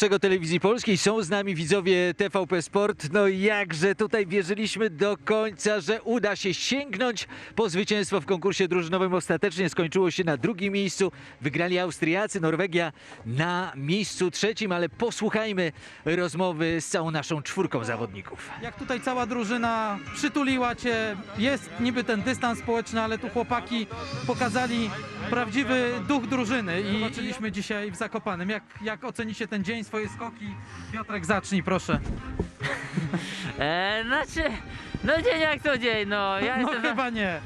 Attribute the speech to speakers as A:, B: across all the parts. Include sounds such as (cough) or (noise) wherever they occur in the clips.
A: Czego Telewizji Polskiej są z nami widzowie TVP Sport. No i jakże tutaj wierzyliśmy do końca, że uda się sięgnąć po zwycięstwo w konkursie drużynowym. Ostatecznie skończyło się na drugim miejscu. Wygrali Austriacy, Norwegia na miejscu trzecim, ale posłuchajmy rozmowy z całą naszą czwórką zawodników.
B: Jak tutaj cała drużyna przytuliła cię, jest niby ten dystans społeczny, ale tu chłopaki pokazali prawdziwy duch drużyny i zobaczyliśmy dzisiaj w Zakopanem. Jak, jak ocenicie ten dzień, swoje skoki? Piotrek, zacznij proszę.
C: E, znaczy, no dzień jak co dzień, no. Ja
B: No
C: jestem za,
B: chyba nie.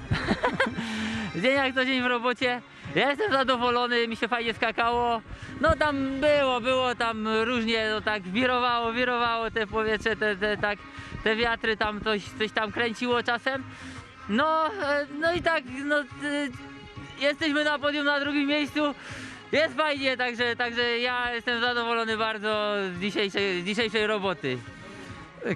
B: (laughs)
C: dzień jak co dzień w robocie. Ja jestem zadowolony, mi się fajnie skakało. No tam było, było tam różnie, no tak wirowało, wirowało te powietrze, te, te, tak, te wiatry tam coś, coś tam kręciło czasem. No, e, no i tak, no e, jesteśmy na podium na drugim miejscu. Jest fajnie, także, także ja jestem zadowolony bardzo z dzisiejszej, z dzisiejszej roboty.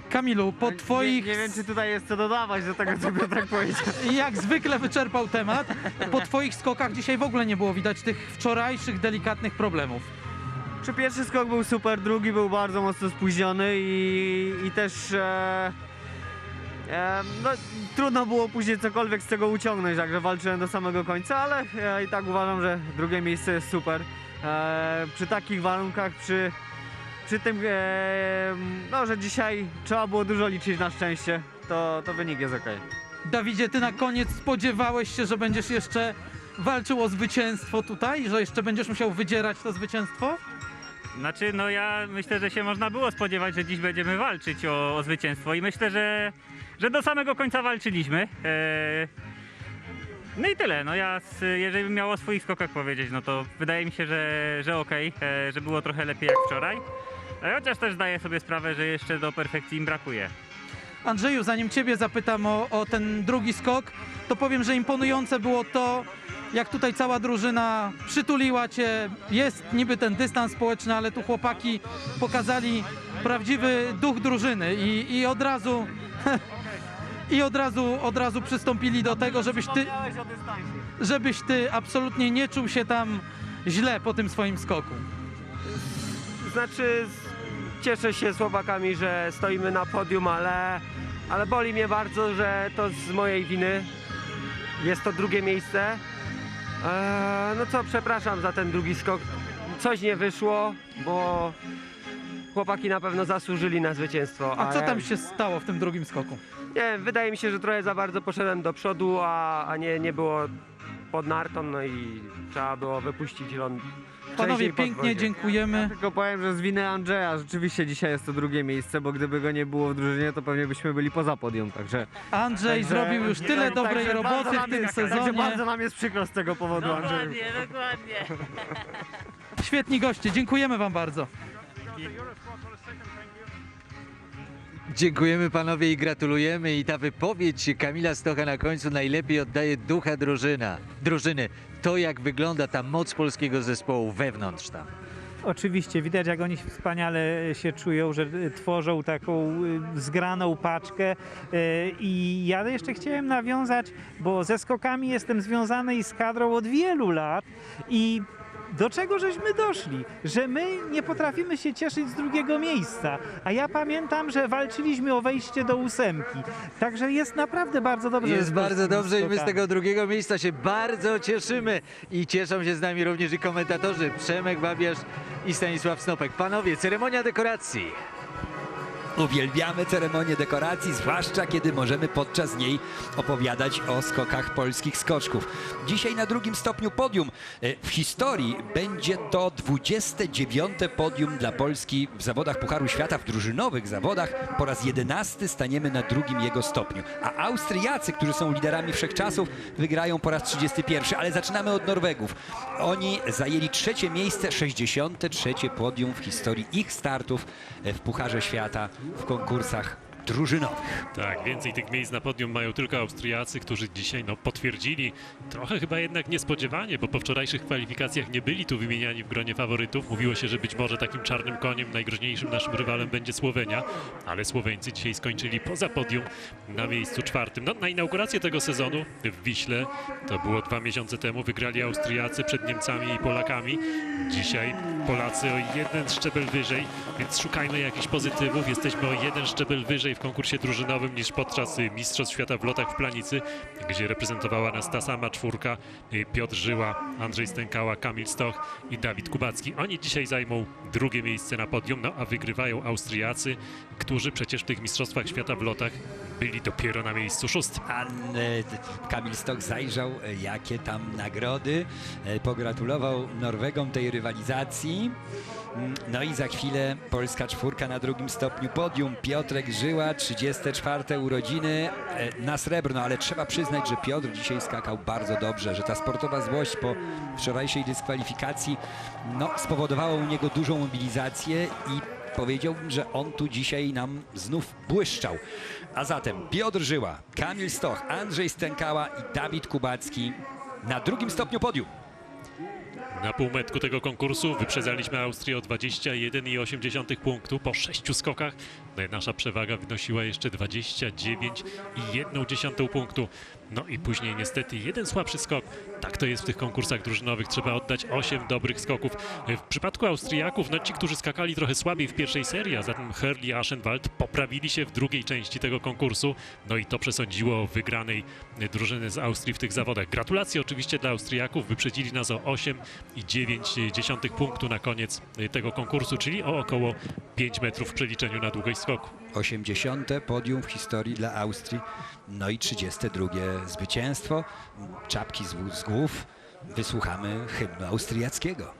B: Kamilu, po twoich,
D: Nie, nie wiem, czy tutaj jest co dodawać do tego, co Piotrek powiedział. (laughs)
B: jak zwykle wyczerpał temat, po twoich skokach dzisiaj w ogóle nie było widać tych wczorajszych delikatnych problemów.
D: Czy pierwszy skok był super, drugi był bardzo mocno spóźniony i, i też e, no, trudno było później cokolwiek z tego uciągnąć, także walczyłem do samego końca, ale ja i tak uważam, że drugie miejsce jest super. E, przy takich warunkach, przy, przy tym, e, no, że dzisiaj trzeba było dużo liczyć na szczęście, to, to wynik jest ok.
B: Dawidzie, ty na koniec spodziewałeś się, że będziesz jeszcze walczył o zwycięstwo tutaj, że jeszcze będziesz musiał wydzierać to zwycięstwo?
E: Znaczy, no ja myślę, że się można było spodziewać, że dziś będziemy walczyć o, o zwycięstwo i myślę, że, że do samego końca walczyliśmy. E, no i tyle. No ja, jeżeli bym miał o swoich skokach powiedzieć, no to wydaje mi się, że, że okej, e, że było trochę lepiej jak wczoraj. E, Chociaż też zdaję sobie sprawę, że jeszcze do perfekcji im brakuje.
B: Andrzeju, zanim ciebie zapytam o, o ten drugi skok, to powiem, że imponujące było to, jak tutaj cała drużyna przytuliła cię. Jest niby ten dystans społeczny, ale tu chłopaki pokazali prawdziwy duch drużyny i, i od razu (laughs) i od razu, od razu przystąpili do tego, żebyś ty, żebyś ty absolutnie nie czuł się tam źle po tym swoim skoku.
F: Znaczy, z- cieszę się Słowakami, że stoimy na podium, ale, ale boli mnie bardzo, że to z mojej winy. Jest to drugie miejsce. Eee, no co, przepraszam za ten drugi skok. Coś nie wyszło, bo chłopaki na pewno zasłużyli na zwycięstwo.
B: A co
F: ja-
B: tam się stało w tym drugim skoku?
F: Nie wydaje mi się, że trochę za bardzo poszedłem do przodu, a, a nie, nie było pod nartą, no i trzeba było wypuścić ląd.
B: Panowie,
F: pod
B: pięknie
F: wodzie.
B: dziękujemy.
D: Tylko powiem, że z winy Andrzeja rzeczywiście dzisiaj jest to drugie miejsce, bo gdyby go nie było w drużynie, to pewnie byśmy byli poza podium, także...
B: Andrzej
D: także-
B: zrobił już tyle dobrej roboty w tym
D: jest- Także
B: sezonie.
D: bardzo nam jest przykro z tego powodu, Andrzeju.
C: Dokładnie, dokładnie.
B: Świetni goście, dziękujemy wam bardzo.
A: Dziękujemy panowie i gratulujemy. I ta wypowiedź Kamila Stocha na końcu najlepiej oddaje ducha drużyna, drużyny. To jak wygląda ta moc polskiego zespołu wewnątrz tam.
G: Oczywiście, widać jak oni wspaniale się czują, że y, tworzą taką y, zgraną paczkę. Y, I ja jeszcze chciałem nawiązać, bo ze skokami jestem związany i z kadrą od wielu lat i do czego żeśmy doszli? Że my nie potrafimy się cieszyć z drugiego miejsca. A ja pamiętam, że walczyliśmy o wejście do ósemki. Także jest naprawdę bardzo dobrze.
A: Jest bardzo dobrze i my z tego drugiego miejsca się bardzo cieszymy. I cieszą się z nami również i komentatorzy Przemek Babiarz i Stanisław Snopek. Panowie, ceremonia dekoracji.
H: Uwielbiamy ceremonię dekoracji, zwłaszcza kiedy możemy podczas niej opowiadać o skokach polskich skoczków. Dzisiaj na drugim stopniu podium e, w historii będzie to 29. podium dla Polski w zawodach Pucharu Świata, w drużynowych zawodach. Po raz 11 staniemy na drugim jego stopniu. A Austriacy, którzy są liderami wszechczasów, wygrają po raz 31. Ale zaczynamy od Norwegów. Oni zajęli trzecie miejsce, 63. podium w historii ich startów e, w Pucharze Świata w konkursach drużynowych.
I: Tak, więcej tych miejsc na podium mają tylko Austriacy, którzy dzisiaj no, potwierdzili trochę chyba jednak niespodziewanie, bo po wczorajszych kwalifikacjach nie byli tu wymieniani w gronie faworytów. Mówiło się, że być może takim czarnym koniem, najgroźniejszym naszym rywalem będzie Słowenia, ale Słoweńcy dzisiaj skończyli poza podium na miejscu czwartym. No, na inaugurację tego sezonu w Wiśle, to było dwa miesiące temu, wygrali Austriacy przed Niemcami i Polakami. Dzisiaj Polacy o jeden szczebel wyżej, więc szukajmy jakichś pozytywów. Jesteśmy o jeden szczebel wyżej w konkursie drużynowym niż podczas Mistrzostw Świata w lotach w Planicy, gdzie reprezentowała nas ta sama czwórka Piotr Żyła, Andrzej Stękała, Kamil Stoch i Dawid Kubacki. Oni dzisiaj zajmą drugie miejsce na podium, no a wygrywają Austriacy, którzy przecież w tych Mistrzostwach Świata w lotach byli dopiero na miejscu szóstym.
H: E, Kamil Stok zajrzał, e, jakie tam nagrody. E, Pogratulował Norwegom tej rywalizacji. Mm, No i za chwilę polska czwórka na drugim stopniu podium. Piotrek Żyła, 34 urodziny e, na srebrno, ale trzeba przyznać, że Piotr dzisiaj skakał bardzo dobrze, że ta sportowa złość po wczorajszej dyskwalifikacji no, spowodowała u niego dużą mobilizację i powiedziałbym, że on tu dzisiaj nam znów błyszczał. A zatem Piotr Żyła, Kamil Stoch, Andrzej Stękała i Dawid Kubacki na drugim stopniu podium.
I: Na półmetku tego konkursu wyprzedzaliśmy Austrię o 21,8 punktu po sześciu skokach. Nasza przewaga wynosiła jeszcze 29,1 punktu. No i później niestety jeden słabszy skok. Tak to jest w tych konkursach drużynowych. Trzeba oddać 8 dobrych skoków. W przypadku Austriaków, no ci, którzy skakali trochę słabiej w pierwszej serii, a zatem Hurley Aschenwald poprawili się w drugiej części tego konkursu. No i to przesądziło o wygranej drużyny z Austrii w tych zawodach. Gratulacje oczywiście dla Austriaków. Wyprzedzili nas o 8,9 punktu na koniec tego konkursu, czyli o około 5 metrów w przeliczeniu na długość skoku.
H: 80. podium w historii dla Austrii, no i 32. zwycięstwo. Czapki z, głów. Wysłuchamy hymnu austriackiego.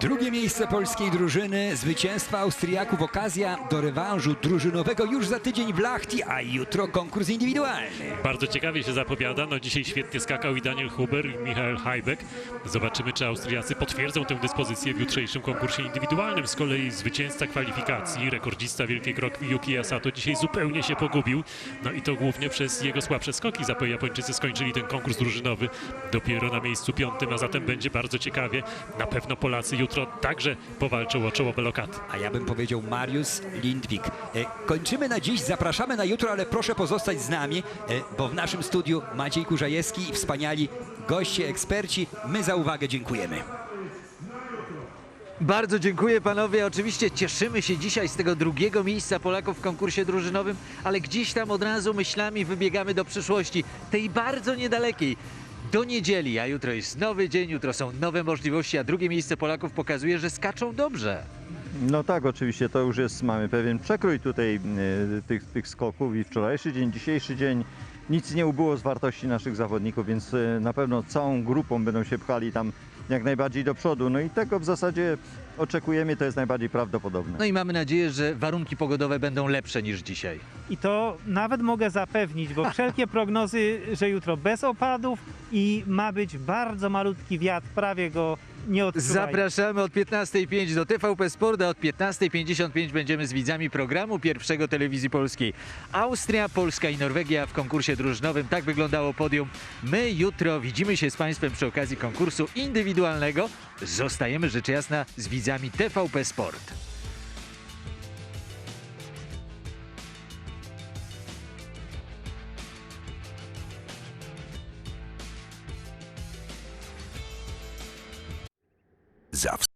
H: Drugie miejsce polskiej drużyny, zwycięstwa Austriaków, okazja do rewanżu drużynowego już za tydzień w Lachti, a jutro konkurs indywidualny.
I: Bardzo ciekawie się zapowiada. No dzisiaj świetnie skakał i Daniel Huber i Michael Heibek. Zobaczymy, czy Austriacy potwierdzą tę dyspozycję w jutrzejszym konkursie indywidualnym. Z kolei zwycięzca kwalifikacji, rekordzista Wielkiej Krokwi Yuki Asato dzisiaj zupełnie się pogubił. No i to głównie przez jego słabsze skoki. Zapo Japończycy skończyli ten konkurs drużynowy dopiero na miejscu piątym, a zatem będzie bardzo ciekawie. Na pewno Polacy jutro także powalczą o czołowe lokaty.
H: A ja bym powiedział Mariusz Lindwik. E, Kończymy na dziś, zapraszamy na jutro, ale proszę pozostać z nami, e, bo w naszym studiu Maciej Kurzajewski i wspaniali goście, eksperci. My za uwagę dziękujemy.
A: Bardzo dziękuję panowie. Oczywiście cieszymy się dzisiaj z tego drugiego miejsca Polaków w konkursie drużynowym, ale gdzieś tam od razu myślami wybiegamy do przyszłości, tej bardzo niedalekiej. Do niedzieli, a jutro jest nowy dzień, jutro są nowe możliwości, a drugie miejsce Polaków pokazuje, że skaczą dobrze.
J: No tak, oczywiście to już jest, mamy pewien przekrój tutaj e, tych, tych skoków i wczorajszy dzień, dzisiejszy dzień. Nic nie ubyło z wartości naszych zawodników, więc e, na pewno całą grupą będą się pchali tam jak najbardziej do przodu. No i tego w zasadzie oczekujemy, to jest najbardziej prawdopodobne.
A: No i mamy nadzieję, że warunki pogodowe będą lepsze niż dzisiaj.
G: I to nawet mogę zapewnić, bo wszelkie (laughs) prognozy, że jutro bez opadów i ma być bardzo malutki wiatr, prawie go nie odczuwajcie.
A: Zapraszamy od 15.05 do TVP Sport, a od 15.55 będziemy z widzami programu pierwszego telewizji polskiej. Austria, Polska i Norwegia w konkursie drużynowym. Tak wyglądało podium. My jutro widzimy się z Państwem przy okazji konkursu indywidualnego. Zostajemy rzecz jasna z widzami TVP Sport.
K: завтра.